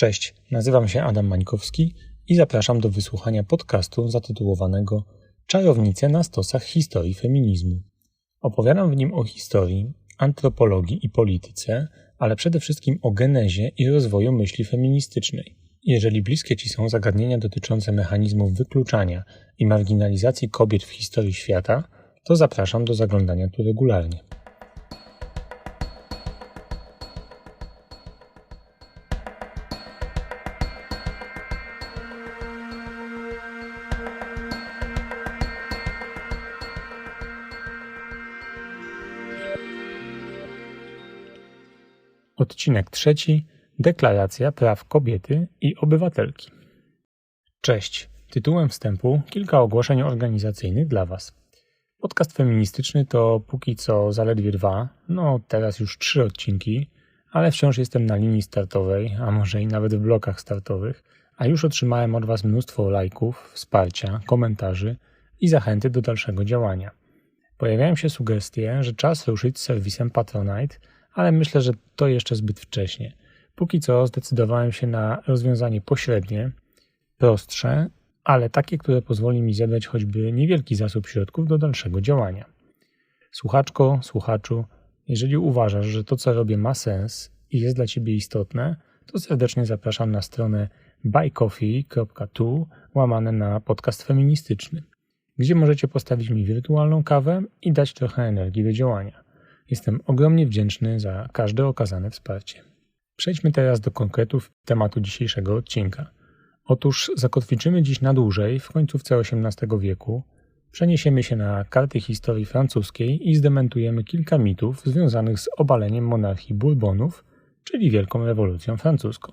Cześć, nazywam się Adam Mańkowski i zapraszam do wysłuchania podcastu zatytułowanego Czarownice na stosach historii feminizmu. Opowiadam w nim o historii, antropologii i polityce, ale przede wszystkim o genezie i rozwoju myśli feministycznej. Jeżeli bliskie Ci są zagadnienia dotyczące mechanizmów wykluczania i marginalizacji kobiet w historii świata, to zapraszam do zaglądania tu regularnie. Odcinek trzeci. Deklaracja praw kobiety i obywatelki. Cześć. Tytułem wstępu kilka ogłoszeń organizacyjnych dla Was. Podcast feministyczny to póki co zaledwie dwa, no teraz już trzy odcinki, ale wciąż jestem na linii startowej, a może i nawet w blokach startowych, a już otrzymałem od Was mnóstwo lajków, wsparcia, komentarzy i zachęty do dalszego działania. Pojawiają się sugestie, że czas ruszyć z serwisem Patronite – ale myślę, że to jeszcze zbyt wcześnie. Póki co zdecydowałem się na rozwiązanie pośrednie, prostsze, ale takie, które pozwoli mi zebrać choćby niewielki zasób środków do dalszego działania. Słuchaczko, słuchaczu, jeżeli uważasz, że to, co robię, ma sens i jest dla Ciebie istotne, to serdecznie zapraszam na stronę buycoffee.tu łamane na podcast feministyczny, gdzie możecie postawić mi wirtualną kawę i dać trochę energii do działania. Jestem ogromnie wdzięczny za każde okazane wsparcie. Przejdźmy teraz do konkretów tematu dzisiejszego odcinka. Otóż zakotwiczymy dziś na dłużej w końcówce XVIII wieku, przeniesiemy się na karty historii francuskiej i zdementujemy kilka mitów związanych z obaleniem monarchii Bourbonów, czyli Wielką Rewolucją Francuską.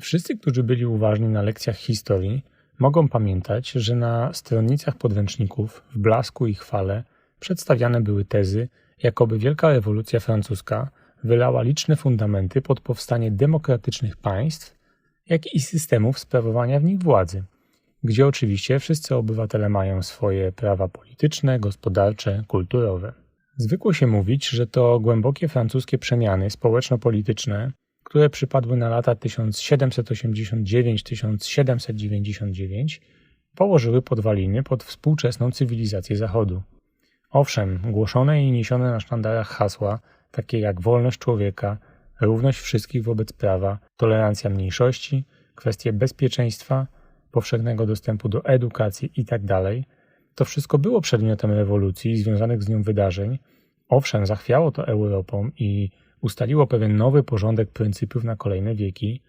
Wszyscy, którzy byli uważni na lekcjach historii, mogą pamiętać, że na stronnicach podręczników w blasku i chwale przedstawiane były tezy, jakoby Wielka Rewolucja Francuska wylała liczne fundamenty pod powstanie demokratycznych państw, jak i systemów sprawowania w nich władzy, gdzie oczywiście wszyscy obywatele mają swoje prawa polityczne, gospodarcze, kulturowe. Zwykło się mówić, że to głębokie francuskie przemiany społeczno-polityczne, które przypadły na lata 1789-1799, położyły podwaliny pod współczesną cywilizację Zachodu. Owszem, głoszone i niesione na sztandarach hasła, takie jak wolność człowieka, równość wszystkich wobec prawa, tolerancja mniejszości, kwestie bezpieczeństwa, powszechnego dostępu do edukacji itd., tak to wszystko było przedmiotem rewolucji i związanych z nią wydarzeń. Owszem, zachwiało to Europą i ustaliło pewien nowy porządek pryncypiów na kolejne wieki,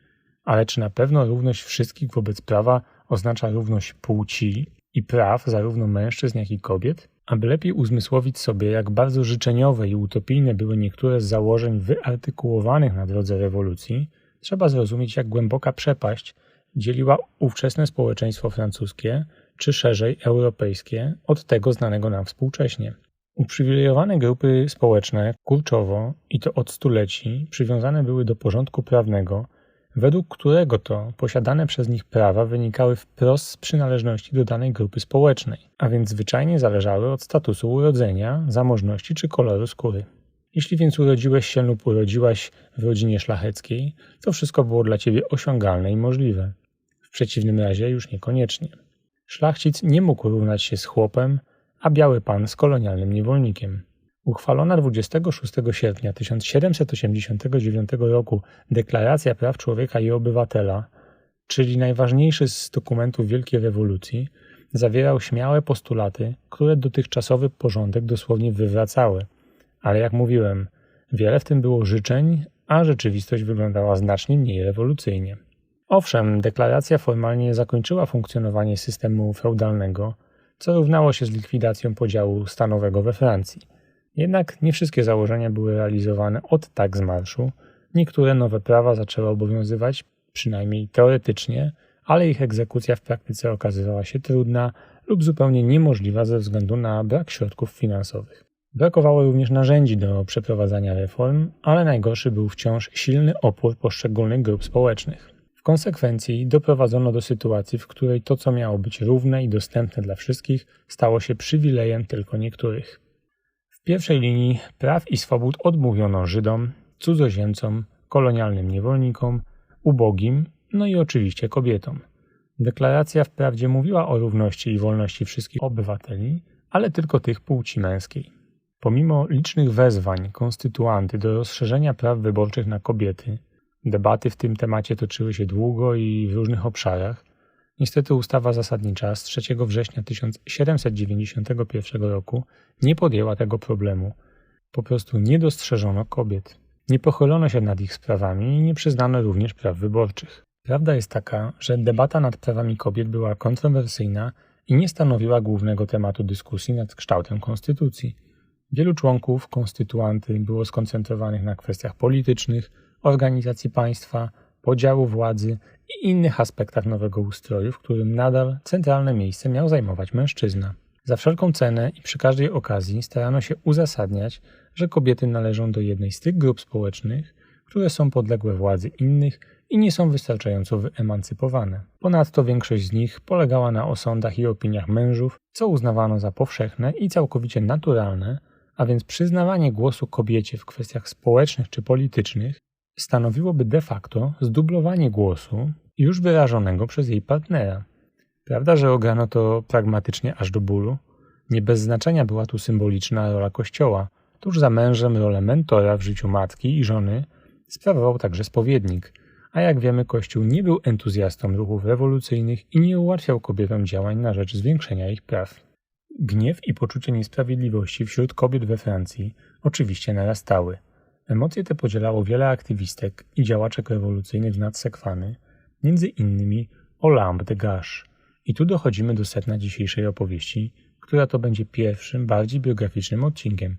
ale czy na pewno równość wszystkich wobec prawa oznacza równość płci i praw zarówno mężczyzn, jak i kobiet? Aby lepiej uzmysłowić sobie, jak bardzo życzeniowe i utopijne były niektóre z założeń wyartykułowanych na drodze rewolucji, trzeba zrozumieć, jak głęboka przepaść dzieliła ówczesne społeczeństwo francuskie, czy szerzej europejskie, od tego znanego nam współcześnie. Uprzywilejowane grupy społeczne kurczowo, i to od stuleci, przywiązane były do porządku prawnego, według którego to posiadane przez nich prawa wynikały wprost z przynależności do danej grupy społecznej, a więc zwyczajnie zależały od statusu urodzenia, zamożności czy koloru skóry. Jeśli więc urodziłeś się lub urodziłaś w rodzinie szlacheckiej, to wszystko było dla ciebie osiągalne i możliwe. W przeciwnym razie już niekoniecznie. Szlachcic nie mógł równać się z chłopem, a biały pan z kolonialnym niewolnikiem. Uchwalona 26 sierpnia 1789 roku Deklaracja Praw Człowieka i Obywatela, czyli najważniejszy z dokumentów Wielkiej Rewolucji, zawierał śmiałe postulaty, które dotychczasowy porządek dosłownie wywracały. Ale jak mówiłem, wiele w tym było życzeń, a rzeczywistość wyglądała znacznie mniej rewolucyjnie. Owszem, deklaracja formalnie zakończyła funkcjonowanie systemu feudalnego, co równało się z likwidacją podziału stanowego we Francji – jednak nie wszystkie założenia były realizowane od tak z marszu. Niektóre nowe prawa zaczęły obowiązywać, przynajmniej teoretycznie, ale ich egzekucja w praktyce okazywała się trudna lub zupełnie niemożliwa ze względu na brak środków finansowych. Brakowało również narzędzi do przeprowadzania reform, ale najgorszy był wciąż silny opór poszczególnych grup społecznych. W konsekwencji doprowadzono do sytuacji, w której to, co miało być równe i dostępne dla wszystkich, stało się przywilejem tylko niektórych pierwszej linii praw i swobód odmówiono Żydom, cudzoziemcom, kolonialnym niewolnikom, ubogim no i oczywiście kobietom. Deklaracja wprawdzie mówiła o równości i wolności wszystkich obywateli, ale tylko tych płci męskiej. Pomimo licznych wezwań konstytuanty do rozszerzenia praw wyborczych na kobiety, debaty w tym temacie toczyły się długo i w różnych obszarach, niestety ustawa zasadnicza z 3 września 1791 roku nie podjęła tego problemu. Po prostu nie dostrzeżono kobiet. Nie pochylono się nad ich sprawami i nie przyznano również praw wyborczych. Prawda jest taka, że debata nad prawami kobiet była kontrowersyjna i nie stanowiła głównego tematu dyskusji nad kształtem konstytucji. Wielu członków konstytuanty było skoncentrowanych na kwestiach politycznych, organizacji państwa, podziału władzy i innych aspektach nowego ustroju, w którym nadal centralne miejsce miał zajmować mężczyzna. Za wszelką cenę i przy każdej okazji starano się uzasadniać, że kobiety należą do jednej z tych grup społecznych, które są podległe władzy innych i nie są wystarczająco wyemancypowane. Ponadto większość z nich polegała na osądach i opiniach mężów, co uznawano za powszechne i całkowicie naturalne, a więc przyznawanie głosu kobiecie w kwestiach społecznych czy politycznych stanowiłoby de facto zdublowanie głosu już wyrażonego przez jej partnera. Prawda, że ograno to pragmatycznie aż do bólu? Nie bez znaczenia była tu symboliczna rola Kościoła. Tuż za mężem rolę mentora w życiu matki i żony sprawował także spowiednik, a jak wiemy Kościół nie był entuzjastą ruchów rewolucyjnych i nie ułatwiał kobietom działań na rzecz zwiększenia ich praw. Gniew i poczucie niesprawiedliwości wśród kobiet we Francji oczywiście narastały. Emocje te podzielało wiele aktywistek i działaczek rewolucyjnych z nadsekwany, między innymi Olympe de Gache. I tu dochodzimy do setna dzisiejszej opowieści, która to będzie pierwszym, bardziej biograficznym odcinkiem.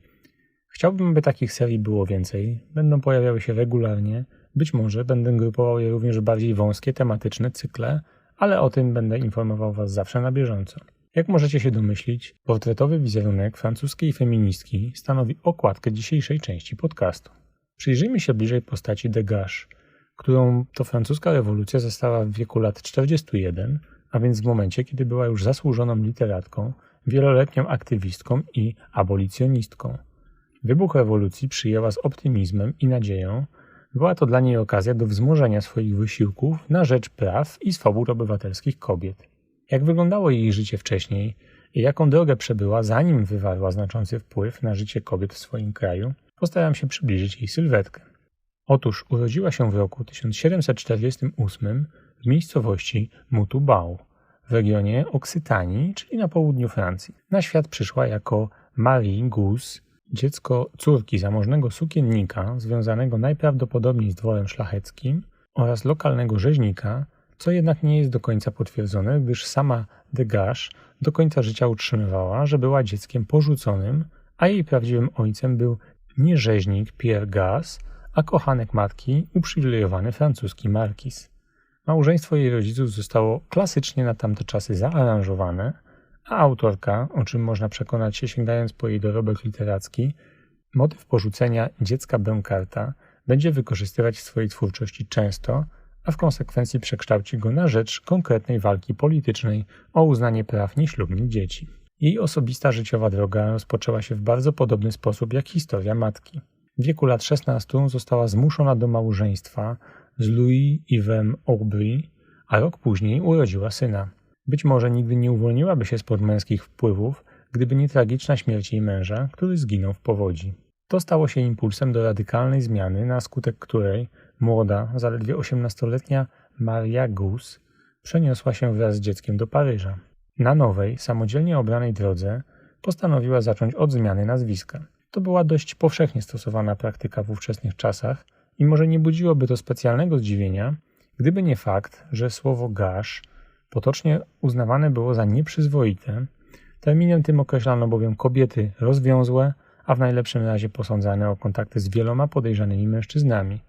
Chciałbym, by takich serii było więcej, będą pojawiały się regularnie, być może będę grupował je również w bardziej wąskie, tematyczne cykle, ale o tym będę informował Was zawsze na bieżąco. Jak możecie się domyślić, portretowy wizerunek francuskiej feministki stanowi okładkę dzisiejszej części podcastu. Przyjrzyjmy się bliżej postaci Degas, którą to francuska rewolucja została w wieku lat 41, a więc w momencie, kiedy była już zasłużoną literatką, wieloletnią aktywistką i abolicjonistką. Wybuch rewolucji przyjęła z optymizmem i nadzieją. Była to dla niej okazja do wzmożenia swoich wysiłków na rzecz praw i swobód obywatelskich kobiet. Jak wyglądało jej życie wcześniej i jaką drogę przebyła, zanim wywarła znaczący wpływ na życie kobiet w swoim kraju, postaram się przybliżyć jej sylwetkę. Otóż urodziła się w roku 1748 w miejscowości Mutubau w regionie Oksytanii, czyli na południu Francji. Na świat przyszła jako Marie Gus, dziecko córki zamożnego sukiennika związanego najprawdopodobniej z dworem szlacheckim oraz lokalnego rzeźnika, co jednak nie jest do końca potwierdzone, gdyż sama Degas do końca życia utrzymywała, że była dzieckiem porzuconym, a jej prawdziwym ojcem był nie rzeźnik Pierre Gas, a kochanek matki, uprzywilejowany francuski markiz. Małżeństwo jej rodziców zostało klasycznie na tamte czasy zaaranżowane, a autorka, o czym można przekonać się sięgając po jej dorobek literacki, motyw porzucenia dziecka Bronkarta będzie wykorzystywać w swojej twórczości często, a w konsekwencji przekształci go na rzecz konkretnej walki politycznej o uznanie praw nieślubnych dzieci. Jej osobista życiowa droga rozpoczęła się w bardzo podobny sposób jak historia matki. W wieku lat 16 została zmuszona do małżeństwa z Louis Yvem Aubry, a rok później urodziła syna. Być może nigdy nie uwolniłaby się spod męskich wpływów, gdyby nie tragiczna śmierć jej męża, który zginął w powodzi. To stało się impulsem do radykalnej zmiany, na skutek której młoda, zaledwie 18-letnia Maria Gus przeniosła się wraz z dzieckiem do Paryża. Na nowej, samodzielnie obranej drodze postanowiła zacząć od zmiany nazwiska. To była dość powszechnie stosowana praktyka w ówczesnych czasach i może nie budziłoby to specjalnego zdziwienia, gdyby nie fakt, że słowo gasz potocznie uznawane było za nieprzyzwoite. Terminem tym określano bowiem kobiety rozwiązłe, a w najlepszym razie posądzane o kontakty z wieloma podejrzanymi mężczyznami.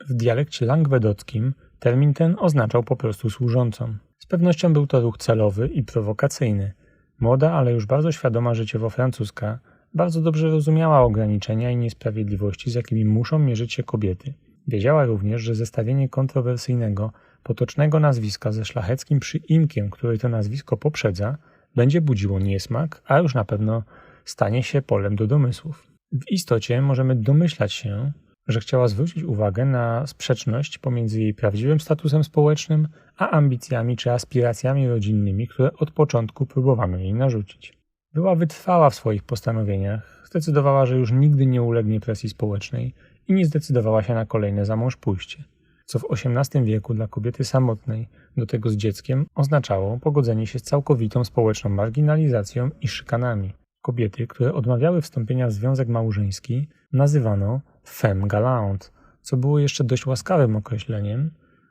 W dialekcie langwedockim termin ten oznaczał po prostu służącą. Z pewnością był to ruch celowy i prowokacyjny. Młoda, ale już bardzo świadoma życiowo francuska, bardzo dobrze rozumiała ograniczenia i niesprawiedliwości, z jakimi muszą mierzyć się kobiety. Wiedziała również, że zestawienie kontrowersyjnego, potocznego nazwiska ze szlacheckim przyimkiem, który to nazwisko poprzedza, będzie budziło niesmak, a już na pewno stanie się polem do domysłów. W istocie możemy domyślać się, że chciała zwrócić uwagę na sprzeczność pomiędzy jej prawdziwym statusem społecznym, a ambicjami czy aspiracjami rodzinnymi, które od początku próbowano jej narzucić. Była wytrwała w swoich postanowieniach, zdecydowała, że już nigdy nie ulegnie presji społecznej i nie zdecydowała się na kolejne zamąż pójście, co w XVIII wieku dla kobiety samotnej, do tego z dzieckiem, oznaczało pogodzenie się z całkowitą społeczną marginalizacją i szykanami. Kobiety, które odmawiały wstąpienia w związek małżeński, nazywano femme galante, co było jeszcze dość łaskawym określeniem,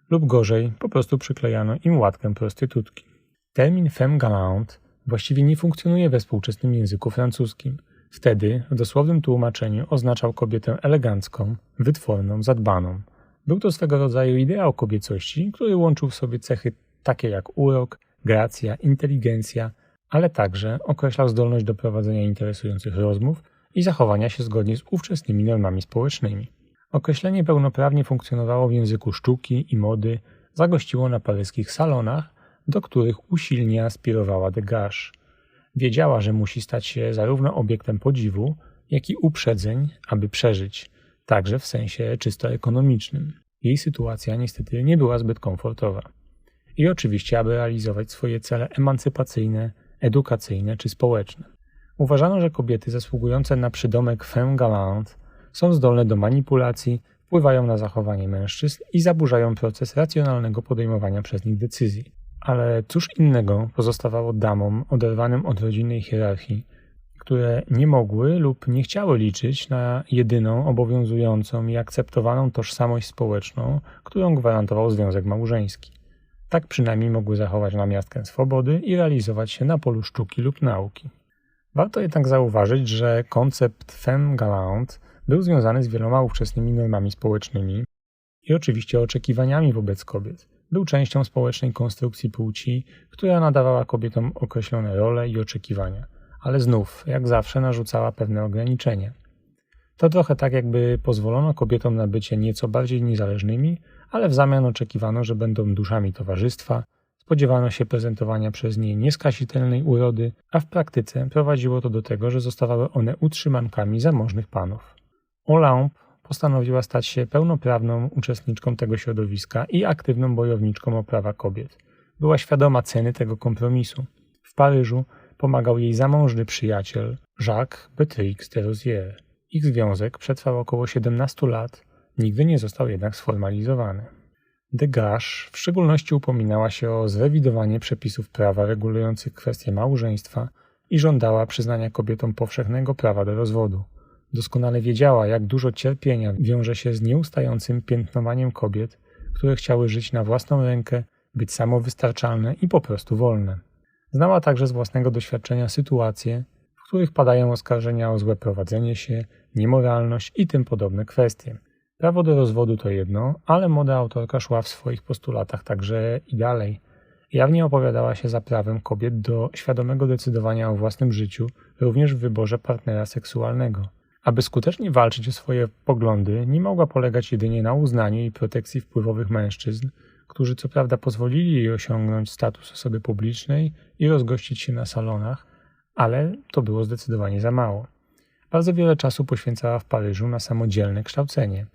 lub gorzej, po prostu przyklejano im łatkę prostytutki. Termin femme galante właściwie nie funkcjonuje we współczesnym języku francuskim. Wtedy, w dosłownym tłumaczeniu, oznaczał kobietę elegancką, wytworną, zadbaną. Był to swego rodzaju ideał kobiecości, który łączył w sobie cechy takie jak urok, gracja, inteligencja, ale także określał zdolność do prowadzenia interesujących rozmów i zachowania się zgodnie z ówczesnymi normami społecznymi. Określenie pełnoprawnie funkcjonowało w języku sztuki i mody, zagościło na paryskich salonach, do których usilnie aspirowała Degas. Wiedziała, że musi stać się zarówno obiektem podziwu, jak i uprzedzeń, aby przeżyć, także w sensie czysto ekonomicznym. Jej sytuacja niestety nie była zbyt komfortowa. I oczywiście, aby realizować swoje cele emancypacyjne, edukacyjne czy społeczne. Uważano, że kobiety zasługujące na przydomek femme galante są zdolne do manipulacji, wpływają na zachowanie mężczyzn i zaburzają proces racjonalnego podejmowania przez nich decyzji. Ale cóż innego pozostawało damom oderwanym od rodzinnej hierarchii, które nie mogły lub nie chciały liczyć na jedyną obowiązującą i akceptowaną tożsamość społeczną, którą gwarantował związek małżeński. Tak przynajmniej mogły zachować namiastkę swobody i realizować się na polu sztuki lub nauki. Warto jednak zauważyć, że koncept femme galante był związany z wieloma ówczesnymi normami społecznymi i oczywiście oczekiwaniami wobec kobiet. Był częścią społecznej konstrukcji płci, która nadawała kobietom określone role i oczekiwania, ale znów, jak zawsze, narzucała pewne ograniczenia. To trochę tak, jakby pozwolono kobietom na bycie nieco bardziej niezależnymi, ale w zamian oczekiwano, że będą duszami towarzystwa, spodziewano się prezentowania przez nie nieskazitelnej urody, a w praktyce prowadziło to do tego, że zostawały one utrzymankami zamożnych panów. Olamp postanowiła stać się pełnoprawną uczestniczką tego środowiska i aktywną bojowniczką o prawa kobiet. Była świadoma ceny tego kompromisu. W Paryżu pomagał jej zamążny przyjaciel Jacques Beatrix de Rosière. Ich związek przetrwał około 17 lat, nigdy nie został jednak sformalizowany. Degas w szczególności upominała się o zrewidowanie przepisów prawa regulujących kwestie małżeństwa i żądała przyznania kobietom powszechnego prawa do rozwodu. Doskonale wiedziała, jak dużo cierpienia wiąże się z nieustającym piętnowaniem kobiet, które chciały żyć na własną rękę, być samowystarczalne i po prostu wolne. Znała także z własnego doświadczenia sytuacje, w których padają oskarżenia o złe prowadzenie się, niemoralność i tym podobne kwestie. Prawo do rozwodu to jedno, ale młoda autorka szła w swoich postulatach także i dalej. Jawnie opowiadała się za prawem kobiet do świadomego decydowania o własnym życiu, również w wyborze partnera seksualnego. Aby skutecznie walczyć o swoje poglądy, nie mogła polegać jedynie na uznaniu i protekcji wpływowych mężczyzn, którzy co prawda pozwolili jej osiągnąć status osoby publicznej i rozgościć się na salonach, ale to było zdecydowanie za mało. Bardzo wiele czasu poświęcała w Paryżu na samodzielne kształcenie.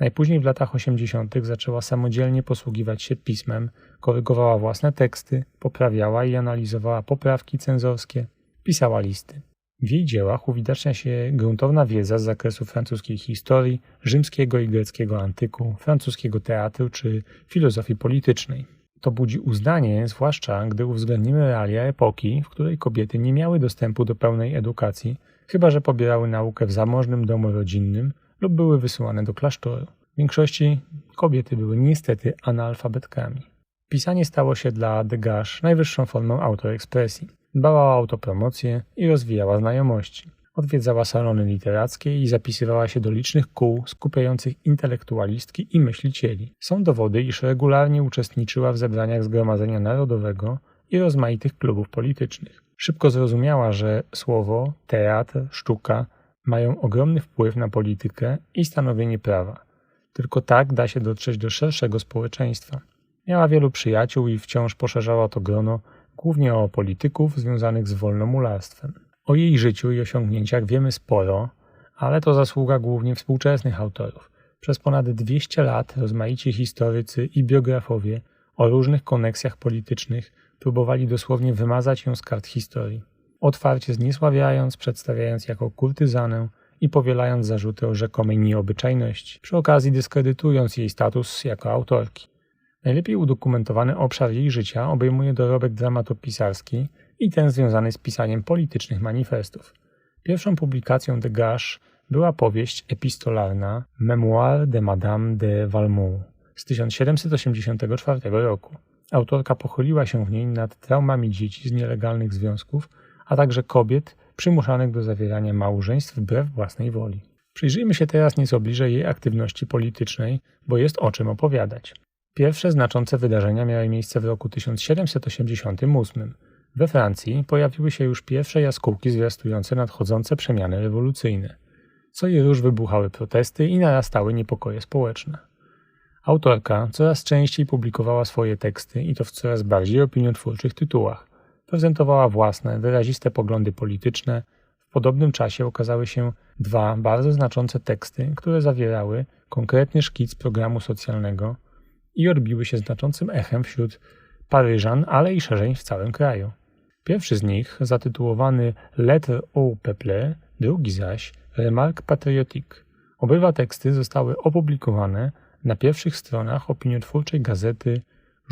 Najpóźniej w latach 80. zaczęła samodzielnie posługiwać się pismem, korygowała własne teksty, poprawiała i analizowała poprawki cenzorskie, pisała listy. W jej dziełach uwidacznia się gruntowna wiedza z zakresu francuskiej historii, rzymskiego i greckiego antyku, francuskiego teatru czy filozofii politycznej. To budzi uznanie, zwłaszcza gdy uwzględnimy realia epoki, w której kobiety nie miały dostępu do pełnej edukacji, chyba że pobierały naukę w zamożnym domu rodzinnym lub były wysyłane do klasztoru. W większości kobiety były niestety analfabetkami. Pisanie stało się dla Degas najwyższą formą autoekspresji. Dbała o autopromocję i rozwijała znajomości. Odwiedzała salony literackie i zapisywała się do licznych kół skupiających intelektualistki i myślicieli. Są dowody, iż regularnie uczestniczyła w zebraniach Zgromadzenia Narodowego i rozmaitych klubów politycznych. Szybko zrozumiała, że słowo, teatr, sztuka mają ogromny wpływ na politykę i stanowienie prawa. Tylko tak da się dotrzeć do szerszego społeczeństwa. Miała wielu przyjaciół i wciąż poszerzała to grono, głównie o polityków związanych z wolnomularstwem. O jej życiu i osiągnięciach wiemy sporo, ale to zasługa głównie współczesnych autorów. Przez ponad 200 lat rozmaici historycy i biografowie o różnych koneksjach politycznych próbowali dosłownie wymazać ją z kart historii, otwarcie zniesławiając, przedstawiając jako kurtyzanę i powielając zarzuty o rzekomej nieobyczajności, przy okazji dyskredytując jej status jako autorki. Najlepiej udokumentowany obszar jej życia obejmuje dorobek dramatopisarski i ten związany z pisaniem politycznych manifestów. Pierwszą publikacją de Gache była powieść epistolarna Memoire de Madame de Valmont z 1784 roku. Autorka pochyliła się w niej nad traumami dzieci z nielegalnych związków, a także kobiet przymuszanych do zawierania małżeństw wbrew własnej woli. Przyjrzyjmy się teraz nieco bliżej jej aktywności politycznej, bo jest o czym opowiadać. Pierwsze znaczące wydarzenia miały miejsce w roku 1788. We Francji pojawiły się już pierwsze jaskółki zwiastujące nadchodzące przemiany rewolucyjne. Co je już wybuchały protesty i narastały niepokoje społeczne. Autorka coraz częściej publikowała swoje teksty i to w coraz bardziej opiniotwórczych tytułach. Prezentowała własne, wyraziste poglądy polityczne. W podobnym czasie ukazały się dwa bardzo znaczące teksty, które zawierały konkretny szkic programu socjalnego i odbiły się znaczącym echem wśród Paryżan, ale i szerzej w całym kraju. Pierwszy z nich, zatytułowany Lettre au peuple, drugi zaś Remarque patriotique. Obydwa teksty zostały opublikowane na pierwszych stronach opiniotwórczej gazety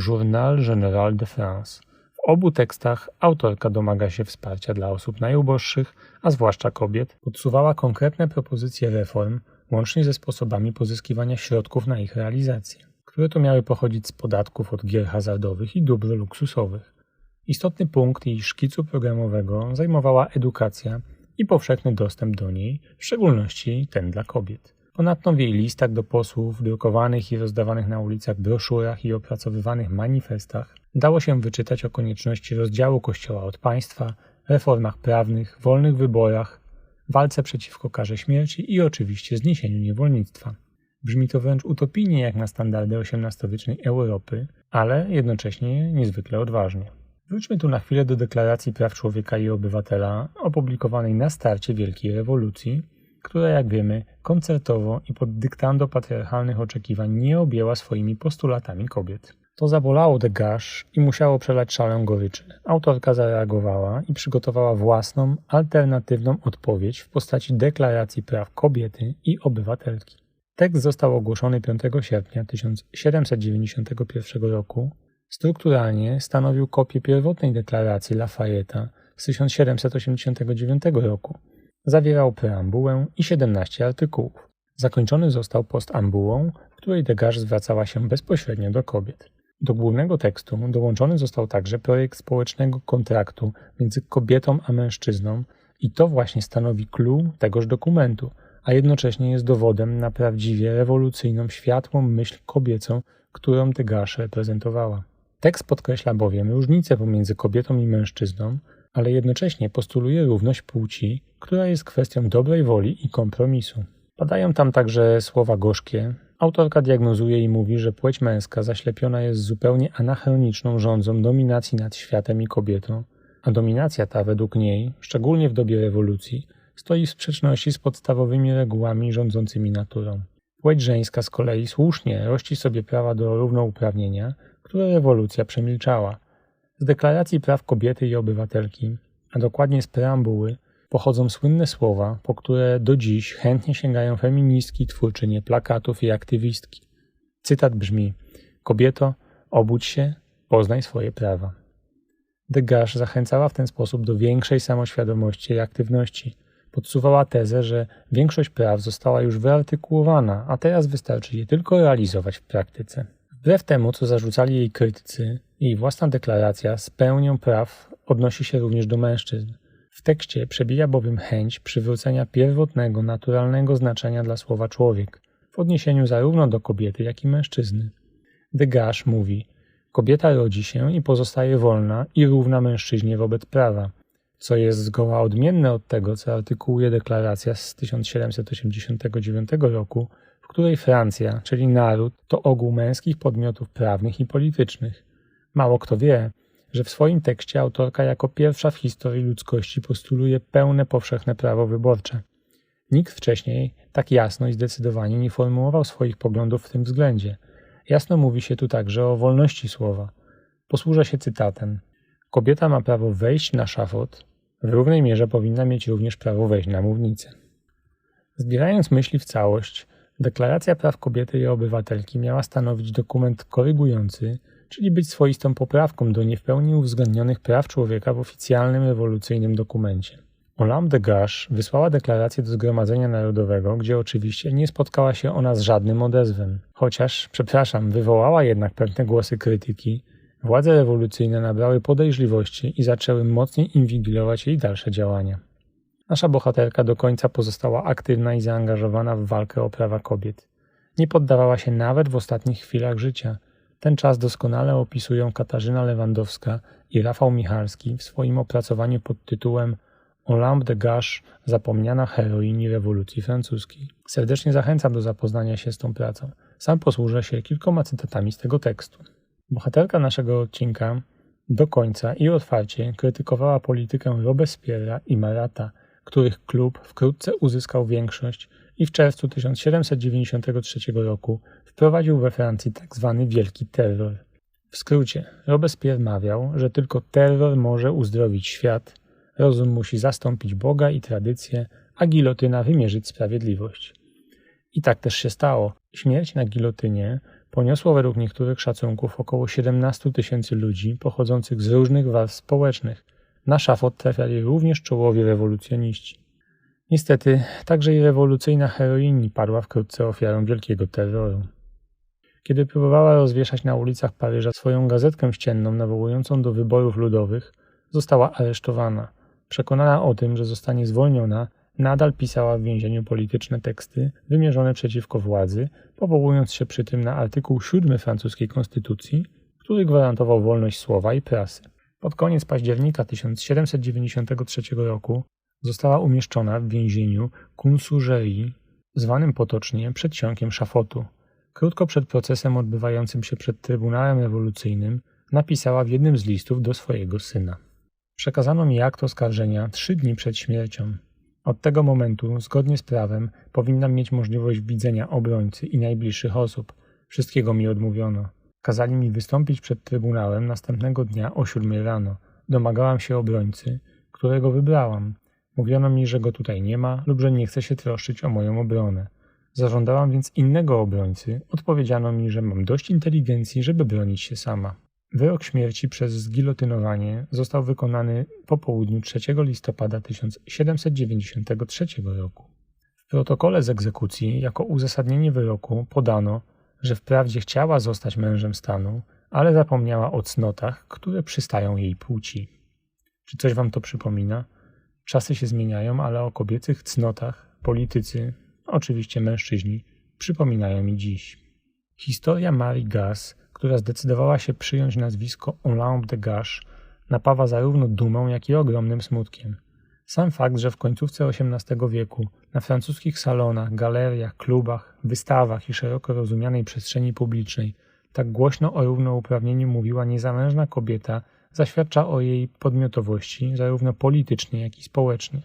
Journal Général de France. Obu tekstach autorka domaga się wsparcia dla osób najuboższych, a zwłaszcza kobiet, podsuwała konkretne propozycje reform, łącznie ze sposobami pozyskiwania środków na ich realizację, które to miały pochodzić z podatków od gier hazardowych i dóbr luksusowych. Istotny punkt jej szkicu programowego zajmowała edukacja i powszechny dostęp do niej, w szczególności ten dla kobiet. Ponadto w jej listach do posłów, drukowanych i rozdawanych na ulicach broszurach i opracowywanych manifestach dało się wyczytać o konieczności rozdziału Kościoła od państwa, reformach prawnych, wolnych wyborach, walce przeciwko karze śmierci i oczywiście zniesieniu niewolnictwa. Brzmi to wręcz utopijnie jak na standardy XVIII-wiecznej Europy, ale jednocześnie niezwykle odważnie. Wróćmy tu na chwilę do Deklaracji Praw Człowieka i Obywatela, opublikowanej na starcie Wielkiej Rewolucji, która, jak wiemy, koncertowo i pod dyktando patriarchalnych oczekiwań nie objęła swoimi postulatami kobiet. To zabolało de Gache i musiało przelać szalę goryczy. Autorka zareagowała i przygotowała własną, alternatywną odpowiedź w postaci deklaracji praw kobiety i obywatelki. Tekst został ogłoszony 5 sierpnia 1791 roku. Strukturalnie stanowił kopię pierwotnej deklaracji Lafayette'a z 1789 roku, Zawierał preambułę i 17 artykułów. Zakończony został postambułą, w której Degarze zwracała się bezpośrednio do kobiet. Do głównego tekstu dołączony został także projekt społecznego kontraktu między kobietą a mężczyzną i to właśnie stanowi clue tegoż dokumentu, a jednocześnie jest dowodem na prawdziwie rewolucyjną, światłą myśl kobiecą, którą Degarze reprezentowała. Tekst podkreśla bowiem różnicę pomiędzy kobietą i mężczyzną, ale jednocześnie postuluje równość płci, która jest kwestią dobrej woli i kompromisu. Padają tam także słowa gorzkie. Autorka diagnozuje i mówi, że płeć męska zaślepiona jest zupełnie anachroniczną rządzą dominacji nad światem i kobietą, a dominacja ta według niej, szczególnie w dobie rewolucji, stoi w sprzeczności z podstawowymi regułami rządzącymi naturą. Płeć żeńska z kolei słusznie rości sobie prawa do równouprawnienia, które rewolucja przemilczała – z Deklaracji Praw Kobiety i Obywatelki, a dokładnie z preambuły, pochodzą słynne słowa, po które do dziś chętnie sięgają feministki, twórczynie plakatów i aktywistki. Cytat brzmi: Kobieto, obudź się, poznaj swoje prawa. Degache zachęcała w ten sposób do większej samoświadomości i aktywności. Podsuwała tezę, że większość praw została już wyartykułowana, a teraz wystarczy je tylko realizować w praktyce. Wbrew temu, co zarzucali jej krytycy, jej własna deklaracja z pełnią praw odnosi się również do mężczyzn. W tekście przebija bowiem chęć przywrócenia pierwotnego, naturalnego znaczenia dla słowa człowiek, w odniesieniu zarówno do kobiety, jak i mężczyzny. Degache mówi: Kobieta rodzi się i pozostaje wolna i równa mężczyźnie wobec prawa, co jest zgoła odmienne od tego, co artykułuje deklaracja z 1789 roku której Francja, czyli naród, to ogół męskich podmiotów prawnych i politycznych. Mało kto wie, że w swoim tekście autorka jako pierwsza w historii ludzkości postuluje pełne powszechne prawo wyborcze. Nikt wcześniej tak jasno i zdecydowanie nie formułował swoich poglądów w tym względzie. Jasno mówi się tu także o wolności słowa. Posłużę się cytatem. Kobieta ma prawo wejść na szafot, w równej mierze powinna mieć również prawo wejść na mównicę. Zbierając myśli w całość, Deklaracja Praw Kobiety i Obywatelki miała stanowić dokument korygujący, czyli być swoistą poprawką do nie w pełni uwzględnionych praw człowieka w oficjalnym rewolucyjnym dokumencie. Olympe de Gache wysłała deklarację do Zgromadzenia Narodowego, gdzie oczywiście nie spotkała się ona z żadnym odezwem. Chociaż, przepraszam, wywołała jednak pewne głosy krytyki, władze rewolucyjne nabrały podejrzliwości i zaczęły mocniej inwigilować jej dalsze działania. Nasza bohaterka do końca pozostała aktywna i zaangażowana w walkę o prawa kobiet. Nie poddawała się nawet w ostatnich chwilach życia. Ten czas doskonale opisują Katarzyna Lewandowska i Rafał Michalski w swoim opracowaniu pod tytułem Olympe de Gache zapomniana heroini rewolucji francuskiej. Serdecznie zachęcam do zapoznania się z tą pracą. Sam posłużę się kilkoma cytatami z tego tekstu. Bohaterka naszego odcinka do końca i otwarcie krytykowała politykę Robespierre'a i Marata, których klub wkrótce uzyskał większość i w czerwcu 1793 roku wprowadził we Francji. Tak Wielki Terror. W skrócie, Robespierre mawiał, że tylko terror może uzdrowić świat, rozum musi zastąpić Boga i tradycję, a gilotyna wymierzyć sprawiedliwość. I tak też się stało. Śmierć na gilotynie poniosło według niektórych szacunków około 17 tysięcy ludzi pochodzących z różnych warstw społecznych – na szafot trafiali również czołowi rewolucjoniści. Niestety, także i rewolucyjna heroini padła wkrótce ofiarą wielkiego terroru. Kiedy próbowała rozwieszać na ulicach Paryża swoją gazetkę ścienną nawołującą do wyborów ludowych, została aresztowana. Przekonana o tym, że zostanie zwolniona, nadal pisała w więzieniu polityczne teksty wymierzone przeciwko władzy, powołując się przy tym na artykuł 7 francuskiej konstytucji, który gwarantował wolność słowa i prasy. Pod koniec października 1793 roku została umieszczona w więzieniu Kunsurzei, zwanym potocznie przedsionkiem szafotu. Krótko przed procesem odbywającym się przed Trybunałem Rewolucyjnym napisała w jednym z listów do swojego syna. Przekazano mi akt oskarżenia trzy dni przed śmiercią. Od tego momentu, zgodnie z prawem, powinnam mieć możliwość widzenia obrońcy i najbliższych osób. Wszystkiego mi odmówiono. Kazali mi wystąpić przed trybunałem następnego dnia o siódmej rano. Domagałam się obrońcy, którego wybrałam. Mówiono mi, że go tutaj nie ma lub że nie chce się troszczyć o moją obronę. Zażądałam więc innego obrońcy. Odpowiedziano mi, że mam dość inteligencji, żeby bronić się sama. Wyrok śmierci przez zgilotynowanie został wykonany po południu 3 listopada 1793 roku. W protokole z egzekucji jako uzasadnienie wyroku podano, że wprawdzie chciała zostać mężem stanu, ale zapomniała o cnotach, które przystają jej płci. Czy coś wam to przypomina? Czasy się zmieniają, ale o kobiecych cnotach politycy, oczywiście mężczyźni, przypominają mi dziś. Historia Marie Gas, która zdecydowała się przyjąć nazwisko Olympe de Gache, napawa zarówno dumą, jak i ogromnym smutkiem – sam fakt, że w końcówce XVIII wieku na francuskich salonach, galeriach, klubach, wystawach i szeroko rozumianej przestrzeni publicznej tak głośno o równouprawnieniu mówiła niezamężna kobieta, zaświadcza o jej podmiotowości, zarówno politycznie, jak i społecznie.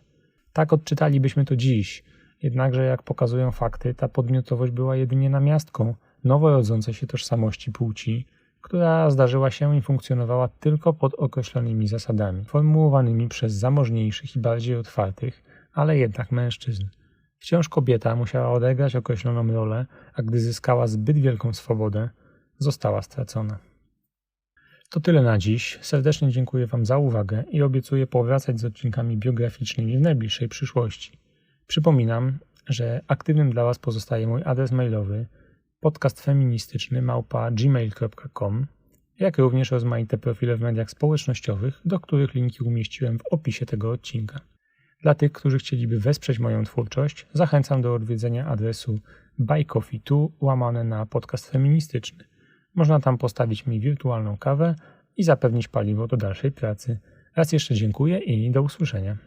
Tak odczytalibyśmy to dziś, jednakże, jak pokazują fakty, ta podmiotowość była jedynie namiastką nowo rodzącej się tożsamości płci, która zdarzyła się i funkcjonowała tylko pod określonymi zasadami, formułowanymi przez zamożniejszych i bardziej otwartych, ale jednak mężczyzn. Wciąż kobieta musiała odegrać określoną rolę, a gdy zyskała zbyt wielką swobodę, została stracona. To tyle na dziś. Serdecznie dziękuję Wam za uwagę i obiecuję powracać z odcinkami biograficznymi w najbliższej przyszłości. Przypominam, że aktywnym dla Was pozostaje mój adres mailowy podcast feministyczny małpa gmail.com, jak również rozmaite profile w mediach społecznościowych, do których linki umieściłem w opisie tego odcinka. Dla tych, którzy chcieliby wesprzeć moją twórczość, zachęcam do odwiedzenia adresu buycoffee2 łamane na podcast feministyczny. Można tam postawić mi wirtualną kawę i zapewnić paliwo do dalszej pracy. Raz jeszcze dziękuję i do usłyszenia.